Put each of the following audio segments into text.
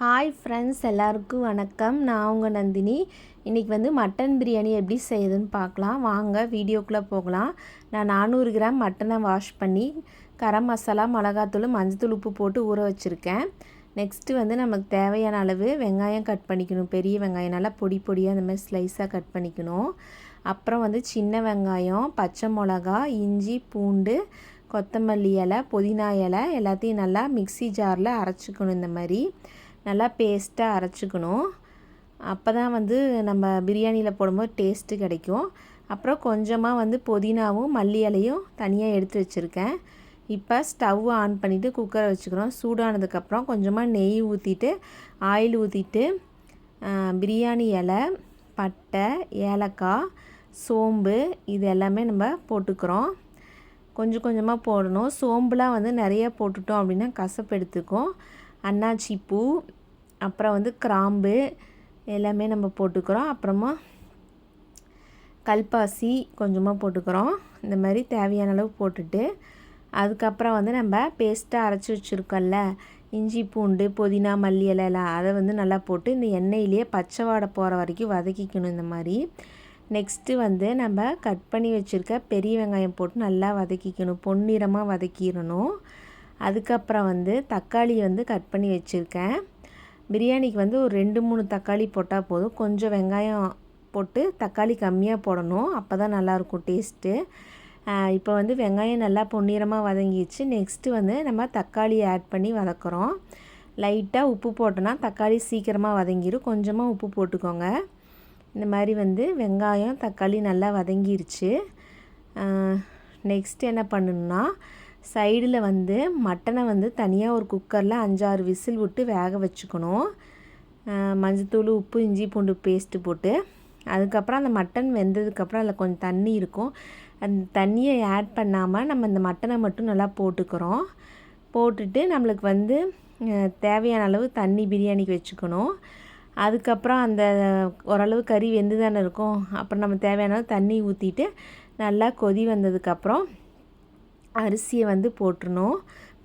Hi friends எல்லாருக்கும் வணக்கம். நான் உங்கள் நந்தினி. இன்றைக்கி வந்து மட்டன் பிரியாணி எப்படி செய்யுதுன்னு பார்க்கலாம். வாங்க வீடியோக்குள்ளே போகலாம். நான் நானூறு கிராம் மட்டனை வாஷ் பண்ணி கரம் மசாலா மிளகாத்தூள் மஞ்சத்தூள் உப்பு போட்டு ஊற வச்சுருக்கேன். நெக்ஸ்ட்டு வந்து நமக்கு தேவையான அளவு வெங்காயம் கட் பண்ணிக்கணும். பெரிய வெங்காயம் நல்லா பொடி பொடியாக அந்த மாதிரி ஸ்லைஸாக கட் பண்ணிக்கணும். அப்புறம் வந்து சின்ன வெங்காயம் பச்சை மிளகா இஞ்சி பூண்டு கொத்தமல்லி இலை புதினா இலை எல்லாத்தையும் நல்லா மிக்சி ஜாரில் அரைச்சிக்கணும் இந்த மாதிரி. நல்லா பேஸ்ட்டாக அரைச்சிக்கணும். அப்போ தான் வந்து நம்ம பிரியாணியில் போடும்போது டேஸ்ட்டு கிடைக்கும். அப்புறம் கொஞ்சமாக வந்து புதினாவும் மல்லி இலையும் தனியாக எடுத்து வச்சுருக்கேன். இப்போ ஸ்டவ் ஆன் பண்ணிவிட்டு குக்கரை வச்சுக்கிறோம். சூடானதுக்கப்புறம் கொஞ்சமாக நெய் ஊற்றிட்டு ஆயில் ஊற்றிட்டு பிரியாணி இலை பட்டை ஏலக்காய் சோம்பு இது எல்லாமே நம்ம போட்டுக்கிறோம். கொஞ்சம் கொஞ்சமாக போடணும். சோம்புலாம் வந்து நிறைய போட்டுட்டோம் அப்படின்னா கசப்பு எடுத்துக்கும். அன்னாச்சி பூ அப்புறம் வந்து கிராம்பு எல்லாமே நம்ம போட்டுக்கிறோம். அப்புறமா கல்பாசி கொஞ்சமாக போட்டுக்கிறோம். இந்த மாதிரி தேவையான அளவு போட்டுட்டு அதுக்கப்புறம் வந்து நம்ம பேஸ்ட்டாக அரைச்சி வச்சுருக்கோம்ல இஞ்சி பூண்டு புதினா மல்லி இலையெல்லாம் அதை வந்து நல்லா போட்டு இந்த எண்ணெயிலேயே பச்சை வாடை போகிற வரைக்கும் வதக்கிக்கணும் இந்த மாதிரி. நெக்ஸ்ட்டு வந்து நம்ம கட் பண்ணி வச்சுருக்க பெரிய வெங்காயம் போட்டு நல்லா வதக்கிக்கணும். பொன்னிறமாக வதக்கிடணும். அதுக்கப்புறம் வந்து தக்காளி வந்து கட் பண்ணி வச்சுருக்கேன். பிரியாணிக்கு வந்து ஒரு ரெண்டு மூணு தக்காளி போட்டால் போதும். கொஞ்சம் வெங்காயம் போட்டு தக்காளி கம்மியாக போடணும். அப்போ தான் நல்லாயிருக்கும் டேஸ்ட்டு இப்போ வந்து வெங்காயம் நல்லா பொன்னிறமாக வதங்கிடுச்சு. நெக்ஸ்ட்டு வந்து நம்ம தக்காளி ஆட் பண்ணி வதக்குறோம். லைட்டாக உப்பு போட்டோன்னா தக்காளி சீக்கிரமாக வதங்கிடும் கொஞ்சமாக உப்பு போட்டுக்கோங்க. இந்த மாதிரி வந்து வெங்காயம் தக்காளி நல்லா வதங்கிருச்சு. நெக்ஸ்ட் என்ன பண்ணணுன்னா சைடில் வந்து மட்டனை வந்து தனியாக ஒரு குக்கரில் அஞ்சாறு விசில் விட்டு வேக வச்சுக்கணும். மஞ்சத்தூள் உப்பு இஞ்சி பூண்டு பேஸ்ட்டு போட்டு அதுக்கப்புறம் அந்த மட்டன் வெந்ததுக்கப்புறம் அதில் கொஞ்சம் தண்ணி இருக்கும். அந்த தண்ணியை ஆட் பண்ணாமல் நம்ம இந்த மட்டனை மட்டும் நல்லா போட்டுக்கிறோம். போட்டுட்டு நம்மளுக்கு வந்து தேவையான அளவு தண்ணி பிரியாணிக்கு வச்சுக்கணும். அதுக்கப்புறம் அந்த ஓரளவு கறி வெந்து தானே இருக்கும். அப்புறம் நம்ம தேவையான தண்ணி ஊற்றிட்டு நல்லா கொதி வந்ததுக்கப்புறம் அரிசியை வந்து போட்டுருணும்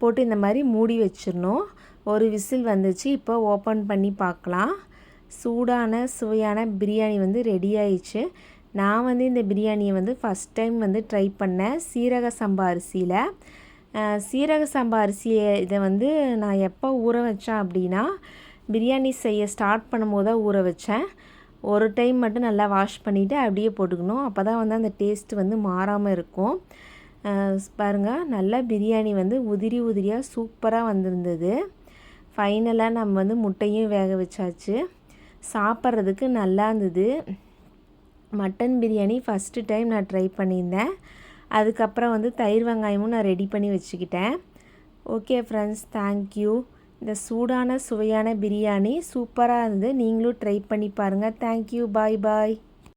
போட்டு இந்த மாதிரி மூடி வச்சிடணும். ஒரு விசில் வந்துச்சு. இப்போ ஓப்பன் பண்ணி பார்க்கலாம். சூடான சுவையான பிரியாணி வந்து ரெடி ஆயிடுச்சு. நான் வந்து இந்த பிரியாணியை வந்து ஃபஸ்ட் டைம் வந்து ட்ரை பண்ணேன் சீரக சம்பா அரிசியில். சீரக சம்பா அரிசியை இதை வந்து நான் எப்போ ஊற வச்சேன் அப்படின்னா பிரியாணி செய்ய ஸ்டார்ட் பண்ணும்போது தான் ஊற வச்சேன். ஒரு டைம் மட்டும் நல்லா வாஷ் பண்ணிவிட்டு அப்படியே போட்டுக்கணும். அப்போ தான் வந்து அந்த டேஸ்ட் வந்து மாறாமல் இருக்கும். பாருங்கள் நல்லா பிரியாணி வந்து உதிரி உதிரியாக சூப்பராக வந்திருந்தது. ஃபைனலாக நம்ம வந்து முட்டையும் வேக வச்சாச்சு. சாப்பிட்றதுக்கு நல்லா இருந்தது. மட்டன் பிரியாணி ஃபஸ்ட்டு டைம் நான் ட்ரை பண்ணியிருந்தேன். அதுக்கப்புறம் வந்து தயிர் வெங்காயமும் நான் ரெடி பண்ணி வச்சுக்கிட்டேன். ஓகே ஃப்ரெண்ட்ஸ் தேங்க்யூ இந்த சூடான சுவையான பிரியாணி சூப்பராக இருந்து நீங்களும் ட்ரை பண்ணி பாருங்கள் தேங்க்யூ பாய் பாய்